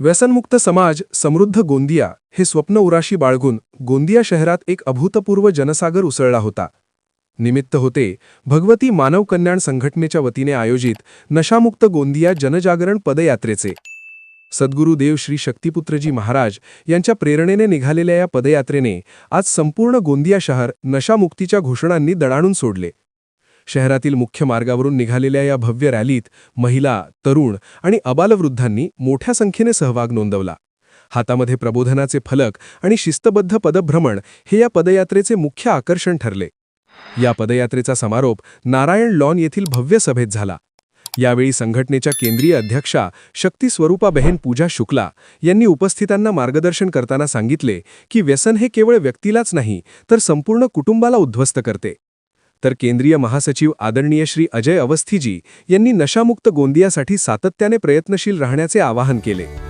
व्यसनमुक्त समाज समृद्ध गोंदिया हे स्वप्न उराशी बाळगून गोंदिया शहरात एक अभूतपूर्व जनसागर उसळला होता. निमित्त होते भगवती मानव कल्याण संघटनेच्या वतीने आयोजित नशामुक्त गोंदिया जनजागरण पदयात्रेचे. सद्गुरू देव श्री शक्तिपुत्रजी महाराज यांच्या प्रेरणेने निघालेल्या या पदयात्रेने आज संपूर्ण गोंदिया शहर नशामुक्तीच्या घोषणांनी दडाणून सोडले. शहरातील मुख्य मार्गावरून निघालेल्या या भव्य रॅलीत महिला तरुण आणि अबालवृद्धांनी मोठ्या संख्येने सहभाग नोंदवला. हातामध्ये प्रबोधनाचे फलक आणि शिस्तबद्ध पदभ्रमण हे या पदयात्रेचे मुख्य आकर्षण ठरले. या पदयात्रेचा समारोप नारायण लॉन येथील भव्य सभेत झाला. यावेळी संघटनेच्या केंद्रीय अध्यक्षा शक्ती स्वरूपाबहेन पूजा शुक्ला यांनी उपस्थितांना मार्गदर्शन करताना सांगितले की व्यसन हे केवळ व्यक्तीलाच नाही तर संपूर्ण कुटुंबाला उद्ध्वस्त करते. तर केंद्रीय महासचिव आदरणीय श्री अजय अवस्थीजी यांनी नशामुक्त गोंदियासाठी सातत्याने प्रयत्नशील राहण्याचे आवाहन केले.